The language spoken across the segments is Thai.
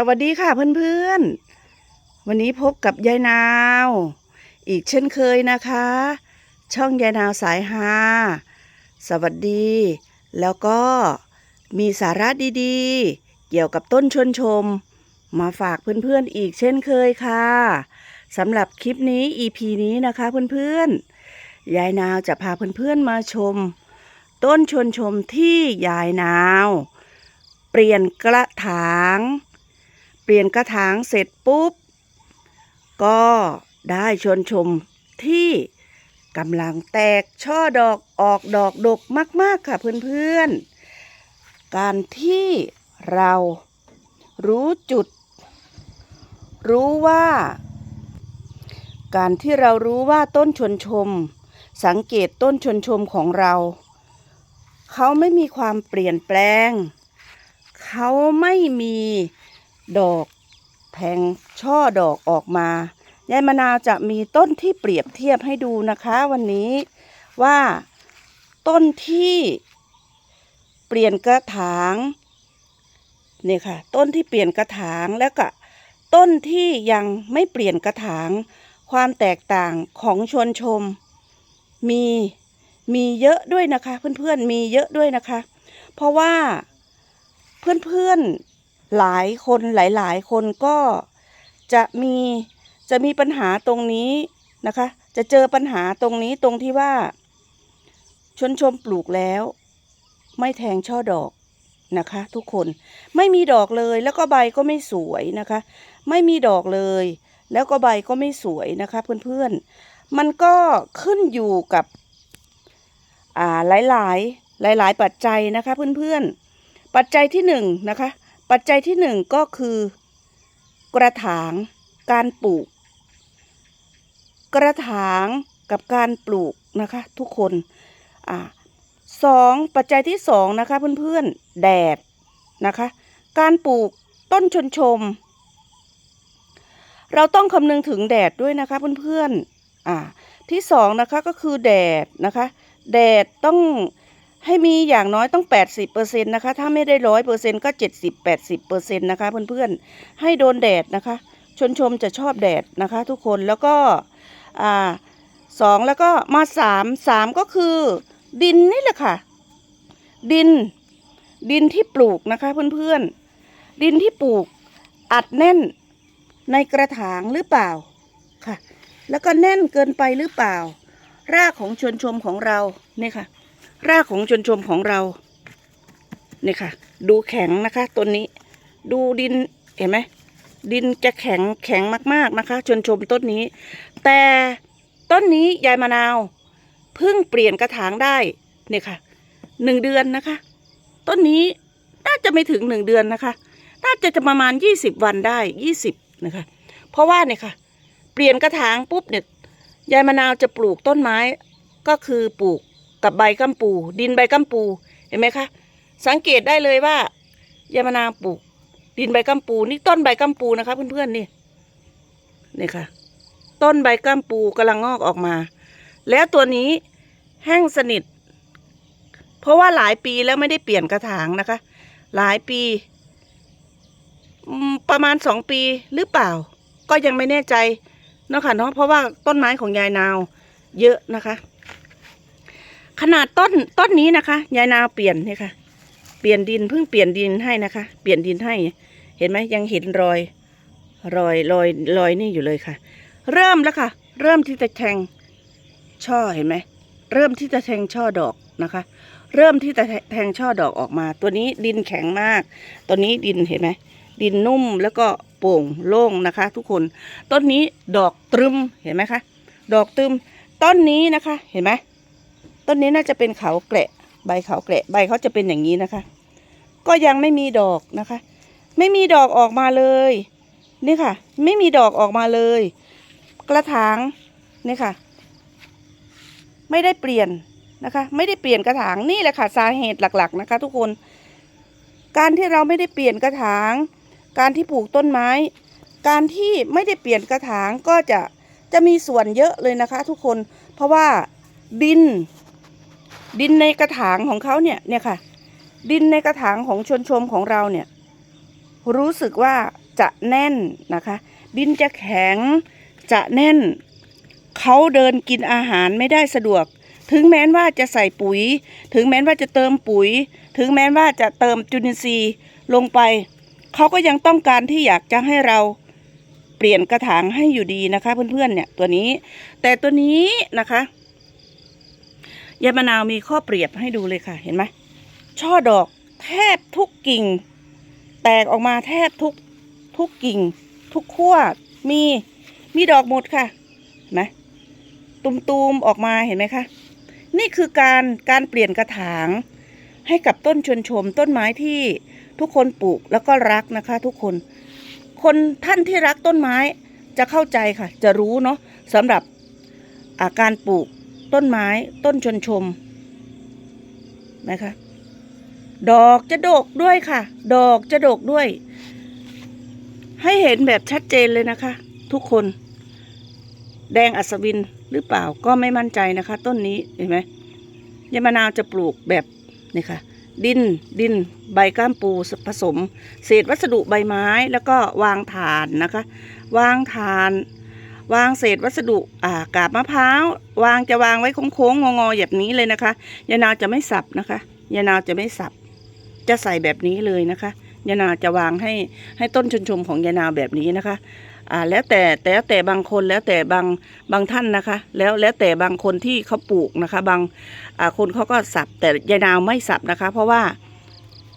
สวัสดีค่ะเพื่อนๆ วันนี้พบกับยายนาว อีกเช่นเคยนะคะ ช่องยายนาวสายฮาสวัสดี แล้วก็มีสาระดีๆ เกี่ยวกับต้นชวนชม มาฝากเพื่อนๆอีกเช่นเคยค่ะสำหรับคลิปนี้ EP นี้นะคะเพื่อนๆ ยายนาวจะพาเพื่อนๆมาชม ต้นชวนชมที่ยายนาว เปลี่ยนกระถาง เปลี่ยนกระถางเสร็จปุ๊บ ก็ได้ชวนชมที่กำลังแตกช่อดอกออกดอกดกมาก ๆ ค่ะเพื่อนๆ การที่เรารู้จุด รู้ว่า การที่เรารู้ว่าต้นชวนชม สังเกตต้นชวนชมของเรา เขาไม่มีความเปลี่ยนแปลง เขาไม่มี ดอกแทงช่อดอกออกมายายมะนาวจะมีต้นที่เปรียบเทียบให้ดูนะคะวันนี้ว่าต้นที่เปลี่ยนกระถางนี่ค่ะ ต้นที่เปลี่ยนกระถางแล้วก็ต้นที่ยังไม่เปลี่ยนกระถาง ความแตกต่างของชวนชม มีมีเยอะด้วยนะคะ เพื่อนๆมีเยอะด้วยนะคะ เพราะว่าเพื่อนๆ หลายคนหลายๆ คนก็จะมีจะมีปัญหาตรงนี้นะคะ จะเจอปัญหาตรงนี้ตรงที่ว่า ชนชมปลูกแล้ว ไม่แทงช่อดอกนะคะ ทุกคนไม่มีดอกเลยแล้วก็ใบก็ไม่สวยนะคะ ไม่มีดอกเลย แล้วก็ใบก็ไม่สวยนะคะเพื่อนๆ มันก็ขึ้นอยู่กับอ่าหลายๆหลายๆปัจจัยนะคะเพื่อนๆ ปัจจัยที่หนึ่งนะคะ ปัจจัยที่หนึ่งก็คือ กระถางการปลูก กระถางกับการปลูกนะคะทุกคนอ่าสองปัจจัยที่สองนะคะเพื่อนๆแดดนะคะ การปลูกต้นชนชม เราต้องคำนึงถึงแดดด้วยนะคะเพื่อนๆอ่าที่สองนะคะก็คือแดดนะคะ แดดต้อง ให้มีอย่างน้อยต้อง 80%นะคะ ถ้าไม่ได้ร้อยเปอร์เซ็นต์ก็ 70-80%นะคะเพื่อนๆ ให้โดนแดดนะคะ ชนชมจะชอบแดดนะคะทุกคน แล้วก็อ่าสองแล้วก็มาสามสามก็คือดินนี่แหละค่ะ ดิน ดินที่ปลูกนะคะเพื่อนๆ ดินที่ปลูกอัดแน่นในกระถางหรือเปล่าค่ะ แล้วก็แน่นเกินไปหรือเปล่า รากของชนชมของเราเนี่ยค่ะ รากของชนชมของเราเนี่ยค่ะ ดูแข็งนะคะต้นนี้ ดูดินเห็นไหมดินจะแข็งแข็งมาก ๆนะคะ ชนชมต้นนี้ แต่ต้นนี้ยายมะนาวเพิ่งเปลี่ยนกระถางได้เนี่ยค่ะหนึ่งเดือนนะคะ ต้นนี้น่าจะไม่ถึงหนึ่งเดือนนะคะ น่าจะจะประมาณยี่สิบวันได้ยี่สิบนะคะ เพราะว่าเนี่ยค่ะ เปลี่ยนกระถางปุ๊บเนี่ยยายมะนาวจะปลูกต้นไม้ก็คือปลูก กับใบกัมปู ดินใบกัมปูเห็นไหมคะ สังเกตได้เลยว่ายายมะนาวปลูก ดินใบกัมปู นี่ต้นใบกัมปูนะคะเพื่อนๆนี่นี่ค่ะ ต้นใบกัมปูกำลังงอกออกมา แล้วตัวนี้แห้งสนิท เพราะว่าหลายปีแล้วไม่ได้เปลี่ยนกระถางนะคะ หลายปี ประมาณสองปีหรือเปล่า ก็ยังไม่แน่ใจเนาะค่ะเนาะเพราะว่าต้นไม้ของยายนาว เยอะนะคะ ขนาดต้นต้นนี้นะคะยายนาเปลี่ยนนี่ค่ะ เปลี่ยนดินเพิ่งเปลี่ยนดินให้นะคะ เปลี่ยนดินให้ เห็นไหมยังเห็นรอย รอยรอยรอยนี่อยู่เลยค่ะ เริ่มแล้วค่ะ เริ่มที่จะแทงช่อเห็นไหมเริ่มที่จะแทงช่อดอกนะคะ เริ่มที่จะแทงช่อดอกออกมา ตัวนี้ดินแข็งมากตัวนี้ดินเห็นไหมดินนุ่มแล้วก็โป่งโล่งนะคะ ทุกคน ต้นนี้ดอกตรึมเห็นไหมคะ ดอกตรึมต้นนี้นะคะ เห็นไหม ต้นนี้น่าจะเป็นเขาแกละใบเขาแกละใบเขาจะเป็นอย่างนี้นะคะ ก็ยังไม่มีดอกนะคะ ไม่มีดอกออกมาเลยนี่ค่ะ ไม่มีดอกออกมาเลย กระถางนี่ค่ะ ไม่ได้เปลี่ยนนะคะ ไม่ได้เปลี่ยนกระถางนี่แหละค่ะสาเหตุหลัก ๆนะคะ ทุกคน การที่เราไม่ได้เปลี่ยนกระถาง การที่ปลูกต้นไม้ การที่ไม่ได้เปลี่ยนกระถางก็จะจะมีส่วนเยอะเลยนะคะ ทุกคนเพราะว่าดิน ดินในกระถางของเขาเนี่ยเนี่ยค่ะ ดินในกระถางของชนชมของเราเนี่ย รู้สึกว่าจะแน่นนะคะ ดินจะแข็งจะแน่น เขาเดินกินอาหารไม่ได้สะดวก ถึงแม้นว่าจะใส่ปุ๋ย ถึงแม้นว่าจะเติมปุ๋ย ถึงแม้นว่าจะเติมจุลินทรีย์ลงไป เขาก็ยังต้องการที่อยากจะให้เราเปลี่ยนกระถางให้อยู่ดีนะคะ เพื่อนๆเนี่ยตัวนี้ แต่ตัวนี้นะคะ ยายมะนาวมีข้อเปรียบให้ดูเลยค่ะเห็นไหมช่อดอกแทบทุกกิ่ง แตกออกมาแทบทุกทุกกิ่ง ทุกขั้วมีมีดอกหมดค่ะเห็นไหมตุมๆออกมาเห็นไหมคะนี่คือการการเปลี่ยนกระถางให้กับต้นชวนชมต้นไม้ที่ทุกคนปลูกแล้วก็รักนะคะ ทุกคน คนท่านที่รักต้นไม้จะเข้าใจค่ะ จะรู้เนาะสำหรับอาการปลูก ต้นไม้ต้นชนชมนะคะ ดอกจะดกด้วยค่ะ ดอกจะดกด้วย ให้เห็นแบบชัดเจนเลยนะคะ ทุกคน แดงอัศวินหรือเปล่าก็ไม่มั่นใจนะคะ ต้นนี้เห็นไหมยายมะนาวจะปลูกแบบนี่ค่ะ ดินดินใบก้ามปูผสม เศษวัสดุใบไม้แล้วก็วางฐานนะคะ วางฐาน วางเศษวัสดุอ่ากาบมะพร้าววางจะวางไว้โค้งๆงอๆแบบนี้เลยนะคะยานาวจะไม่สับนะคะยานาวจะไม่สับ จะใส่แบบนี้เลยนะคะยานาวจะวางให้ให้ต้นชนชมของยานาวแบบนี้นะคะอ่าแล้วแต่แต่แล้วแต่บางคนแล้วแต่บางบางท่านนะคะ แล้วแล้วแต่บางคนที่เขาปลูกนะคะ บางอ่าคนเขาก็สับแต่ยายนาวไม่สับนะคะ เพราะว่า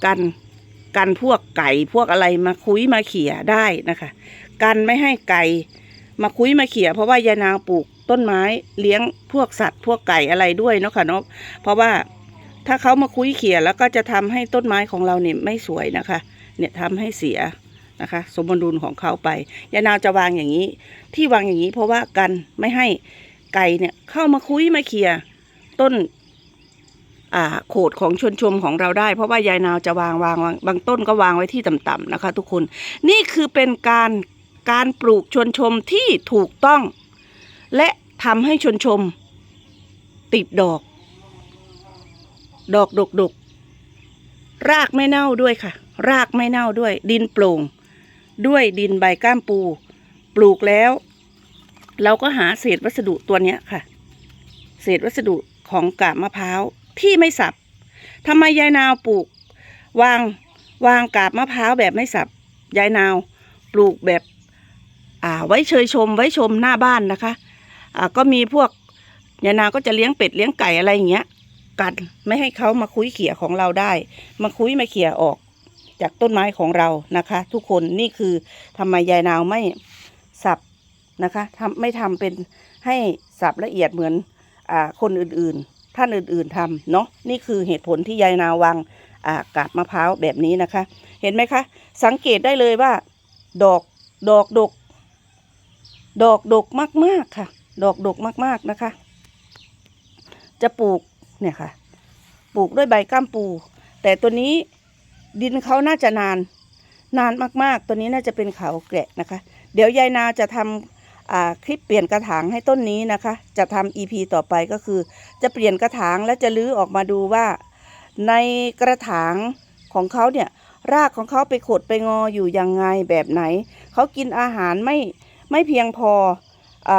กันกันพวกไก่พวกอะไรมาคุยมาเขี่ยได้นะคะ กันไม่ให้ไก่ มาคุยมาเขี่ยเพราะว่ายายนาวปลูกต้นไม้เลี้ยงพวกสัตว์พวกไก่อะไรด้วยเนาะค่ะเนาะเพราะว่าถ้าเขามาคุยเขี่ยแล้วก็จะทำให้ต้นไม้ของเราเนี่ยไม่สวยนะคะ เนี่ยทำให้เสียนะคะ สมดุลของเขาไปยายนาวจะวางอย่างนี้ ที่วางอย่างนี้เพราะว่ากันไม่ให้ไก่เนี่ยเข้ามาคุยมาเคลียต้นอ่าโขดของชนชมของเราได้ เพราะว่ายายนาวจะวางวางวางบางต้นก็วางไว้ที่ต่ำๆนะคะ ทุกคน นี่คือเป็นการ การปลูกชนชมที่ถูกต้อง และทำให้ชนชม ติดดอก ดอกดกดกๆรากไม่เน่าด้วยค่ะ รากไม่เน่าด้วย ดินโปร่ง ด้วยดินใบก้ามปู ปลูกแล้ว เราก็หาเศษวัสดุตัวเนี้ยค่ะ เศษวัสดุของกาบมะพร้าวที่ไม่สับทำไมยายนาวปลูก วางวางกาบมะพร้าวแบบไม่สับยายนาว ปลูกแบบ ไว้เชยชมไว้ชมหน้าบ้านนะคะอ่าก็มีพวกยายนาก็จะเลี้ยงเป็ดเลี้ยงไก่อะไรอย่างเงี้ย กันไม่ให้เขามาคุยเขี่ยของเราได้ มาคุยมาเขี่ยออกจากต้นไม้ของเรานะคะ ทุกคนนี่คือทำไมยายนาวไม่สับนะคะทำไม่ทำเป็นให้สับละเอียดเหมือนอ่าคนอื่นๆ ท่านอื่นๆทำเนาะนี่คือเหตุผลที่ยายนาววางอ่ากาบมะพร้าวแบบนี้นะคะ เห็นไหมคะ สังเกตได้เลยว่า ดอกดอกดก ดอกดกมากๆค่ะ ดอกดกมากๆนะคะ จะปลูกเนี่ยค่ะ ปลูกด้วยใบก้ามปู แต่ตัวนี้ดินเขาน่าจะนาน นานมากๆ ตัวนี้น่าจะเป็นเขาแกะนะคะ เดี๋ยวยายนาจะทำคลิปเปลี่ยนกระถางให้ต้นนี้นะคะ จะทำ EP ต่อไปก็คือ จะเปลี่ยนกระถางและจะลื้อออกมาดูว่า ในกระถางของเขาเนี่ยรากของเขาไปขดไปงออยู่ยังไงแบบไหน เขากินอาหารไม่ ไม่เพียงพออ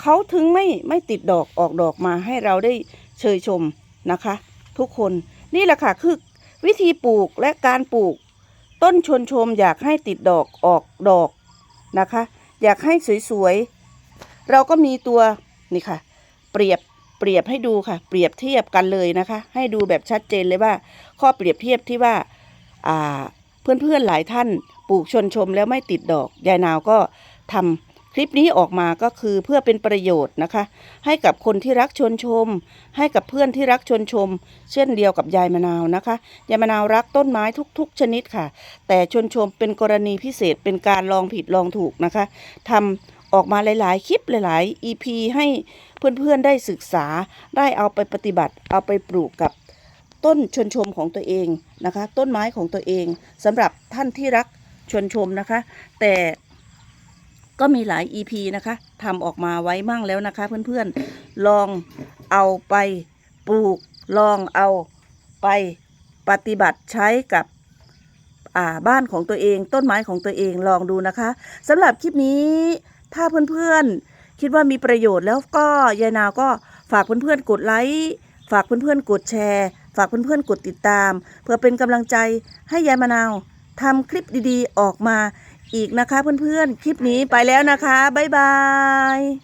เขาถึงไม่ไม่ติดดอกออกดอกมาให้เราได้เชยชมนะคะ ทุกคนนี่แหละค่ะคือวิธีปลูกและการปลูก ต้นชวนชมอยากให้ติดดอกออกดอกนะคะ อยากให้สวยๆ เราก็มีตัวนี่ค่ะ เปรียบเปรียบให้ดูค่ะ เปรียบเทียบกันเลยนะคะ ให้ดูแบบชัดเจนเลยว่า ข้อเปรียบเทียบที่ว่าอ่าเพื่อนๆหลายท่านปลูกชวนชมแล้วไม่ติดดอกยายนาวก็ทำ คลิปนี้ออกมาก็คือเพื่อเป็นประโยชน์นะคะ ให้กับคนที่รักชวนชม ให้กับเพื่อนที่รักชวนชม เช่นเดียวกับยายมะนาวนะคะยายมะนาวรักต้นไม้ทุก ๆ ชนิดค่ะ แต่ชวนชมเป็นกรณีพิเศษเป็นการลองผิดลองถูกนะคะทำออกมาหลาย ๆ คลิปหลาย ๆ EP ให้เพื่อน ๆ ได้ศึกษาได้เอาไปปฏิบัติ เอาไปปลูกกับต้นชวนชมของตัวเองนะคะ ต้นไม้ของตัวเองสำหรับท่านที่รักชวนชมนะคะ แต่ ก็มีหลาย EP นะคะทำออกมาไว้มั่งแล้วนะคะ เพื่อนๆ ลองเอาไปปลูก ลองเอาไปปฏิบัติใช้กับบ้านของตัวเอง ต้นไม้ของตัวเองลองดูนะคะสำหรับคลิปนี้ถ้าเพื่อนๆ คิดว่ามีประโยชน์แล้วก็ยายนาวก็ฝากเพื่อนๆ กดไลค์ฝากเพื่อนๆ กดแชร์ ฝากเพื่อนๆ กดติดตาม เพื่อเป็นกำลังใจให้ยายมะนาวทำคลิปดีๆ ออกมา อีกนะคะเพื่อนๆ คลิปนี้ไปแล้วนะคะ บ๊ายบาย